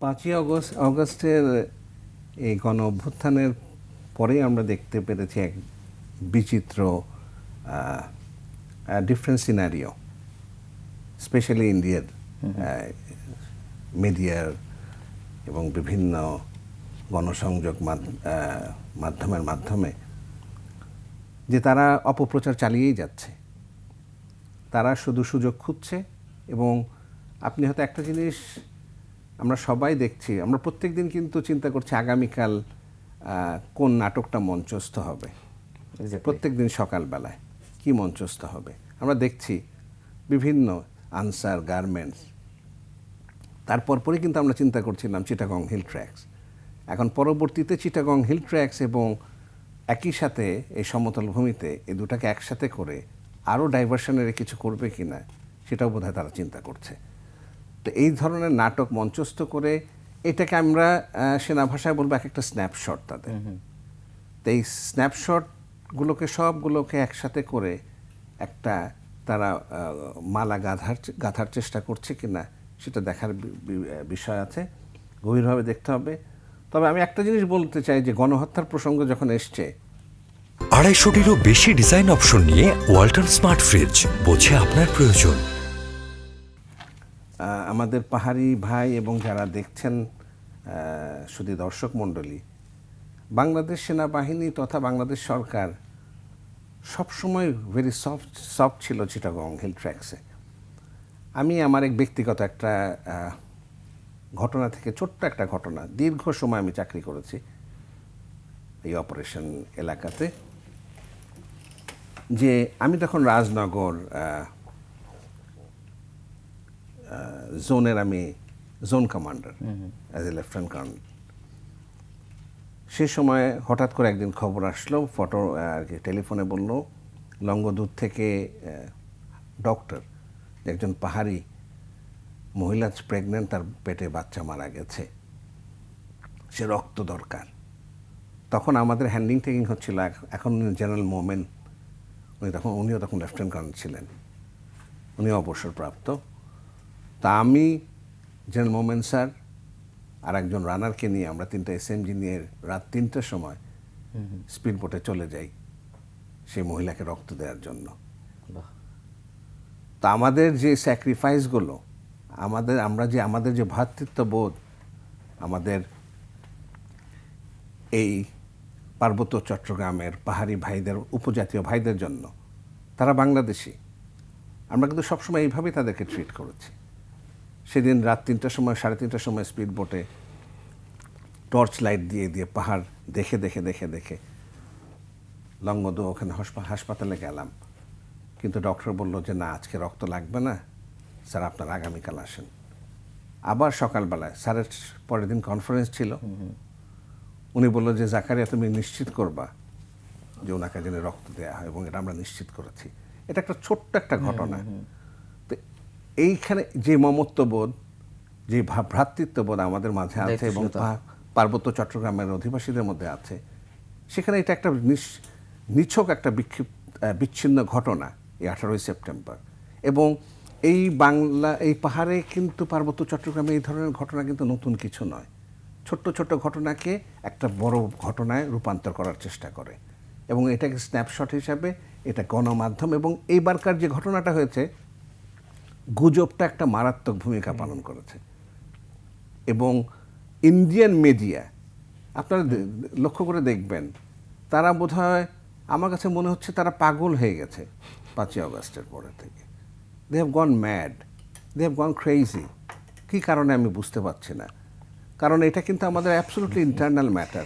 পাঁচই অগস্ট অগস্টের এই গণ অভ্যুত্থানের পরেই আমরা দেখতে পেরেছি এক বিচিত্র ডিফারেন্ট সিনারিও স্পেশালি ইন্ডিয়ার মিডিয়ার এবং বিভিন্ন গণসংযোগ মাধ- মাধ্যমের মাধ্যমে যে তারা অপপ্রচার চালিয়েই যাচ্ছে। তারা শুধু সুযোগ খুঁজছে এবং আপনি হয়তো একটা জিনিস আমরা সবাই দেখছি আমরা প্রত্যেক দিন কিন্তু চিন্তা করছি আগামীকাল কোন নাটকটা মঞ্চস্থ হবে। প্রত্যেক দিন সকালবেলায় কি মঞ্চস্থ হবে? আমরা দেখছি বিভিন্ন আনসার গার্মেন্টস। তারপর পরে কিন্তু আমরা চিন্তা করছিলাম চিটাগং হিল ট্র্যাক্স এখন পরবর্তীতে চিটাগং হিল ট্র্যাক্স এবং একই সাথে এই সমতল ভূমিতে এই দুটাকে একসাথে করে আরও ডাইভার্সনের কিছু করবে কি না সেটাও বোধহয় তারা চিন্তা করছে। তো এই ধরনের নাটক মঞ্চস্থ করে এটাকে আমরা সেনা ভাষায় বলব এক একটা স্ন্যাপশট তাদের। তো এই স্ন্যাপশটগুলোকে সবগুলোকে একসাথে করে একটা তারা মালা গাঁথার গাঁথার চেষ্টা করছে কি না সেটা দেখার বিষয় আছে। গভীরভাবে দেখতে হবে। তবে আমি একটা জিনিস বলতে চাই যে গণহত্যার প্রসঙ্গ যখন এসছে আড়াইশোটিরও বেশি ডিজাইন অপশন নিয়ে ওয়াল্টন স্মার্ট ফ্রিজ বোঝে আপনার প্রয়োজন। আমাদের পাহাড়ি ভাই এবং যারা দেখছেন শুধু দর্শক মণ্ডলী, বাংলাদেশ সেনাবাহিনী তথা বাংলাদেশ সরকার সবসময় ভেরি সফট সফট ছিল চিটাগং হিল ট্র্যাক্সে আমি আমার এক ব্যক্তিগত একটা ঘটনা থেকে ছোট্ট একটা ঘটনা, দীর্ঘ সময় আমি চাকরি করেছি এই অপারেশন এলাকাতে, যে আমি তখন রাজনগর জোনের আমি zone commander as a lieutenant colonel সে সময় হঠাৎ করে একদিন খবর আসলো, ফটো আর কি টেলিফোনে বলল, লঙ্গদূর থেকে ডক্টর একজন পাহাড়ি মহিলা প্রেগনেন্ট তার পেটে বাচ্চা মারা গেছে। সে রক্ত দরকার। তখন আমাদের হ্যান্ডিং টেকিং হচ্ছিল এখন জেনারেল মোমেন উনি তখন, উনিও তখন লেফটেন্যান্ট কর্নেল ছিলেন। উনি অবসরপ্রাপ্ত। তা আমি জেনারেল মোমেন স্যার আর একজন রানারকে নিয়ে আমরা তিনটা এসএমজি নিয়ে রাত তিনটার সময় স্পিড বোটে চলে যাই সেই মহিলাকে রক্ত দেওয়ার জন্য। তা আমাদের যে স্যাক্রিফাইসগুলো আমাদের আমরা যে আমাদের যে ভ্রাতৃত্ববোধ আমাদের এই পার্বত্য চট্টগ্রামের পাহাড়ি ভাইদের উপজাতীয় ভাইদের জন্য তারা বাংলাদেশি। আমরা কিন্তু সবসময় এইভাবেই তাদেরকে ট্রিট করেছি। সেদিন রাত তিনটার সময় সাড়ে তিনটার সময় স্পিড বোটে টর্চ লাইট দিয়ে দিয়ে পাহাড় দেখে দেখে দেখে দেখে লঙ্গদু ওখানে হসপা- হাসপাতালে গেলাম। কিন্তু ডক্টর বলল যে না আজকে রক্ত লাগবে না। স্যার আপনার আগামীকাল আসেন। আবার সকালবেলায় স্যারের পরের দিন কনফারেন্স ছিল। উনি বলল যে জাকারিয়া তুমি নিশ্চিত করবা যে ওনাকে যেন রক্ত দেওয়া হয় এবং এটা আমরা নিশ্চিত করেছি। এটা একটা ছোট্ট একটা ঘটনা। এইখানে যে মমত্ববোধ যে ভ্রাতৃত্ববোধ আমাদের মাঝে আছে এবং। পার্বত্য চট্টগ্রামের অধিবাসীদের মধ্যে আছে সেখানে এটা একটা নিছক একটা বিক্ষিপ্ত বিচ্ছিন্ন ঘটনা এই আঠারোই সেপ্টেম্বর। এবং এই বাংলা এই পাহাড়ে কিন্তু পার্বত্য চট্টগ্রামে এই ধরনের ঘটনা কিন্তু নতুন কিছু নয়। ছোট্ট ছোট্ট ঘটনাকে একটা বড় ঘটনায় রূপান্তর করার চেষ্টা করে। এবং এটাকে স্ন্যাপশট হিসাবে এটা গণমাধ্যম এবং এইবারকার যে ঘটনাটা হয়েছে গুজবটা একটা মারাত্মক ভূমিকা পালন করেছে। এবং ইন্ডিয়ান মিডিয়া আপনারা লক্ষ্য করে দেখবেন, তারা বোধহয়, আমার কাছে মনে হচ্ছে তারা পাগল হয়ে গেছে পাঁচই আগস্টের পরে থেকে। They have gone mad they have gone crazy কী কারণে আমি বুঝতে পারছি না। কারণ এটা কিন্তু আমাদের অ্যাবসলুটলি ইন্টারনাল ম্যাটার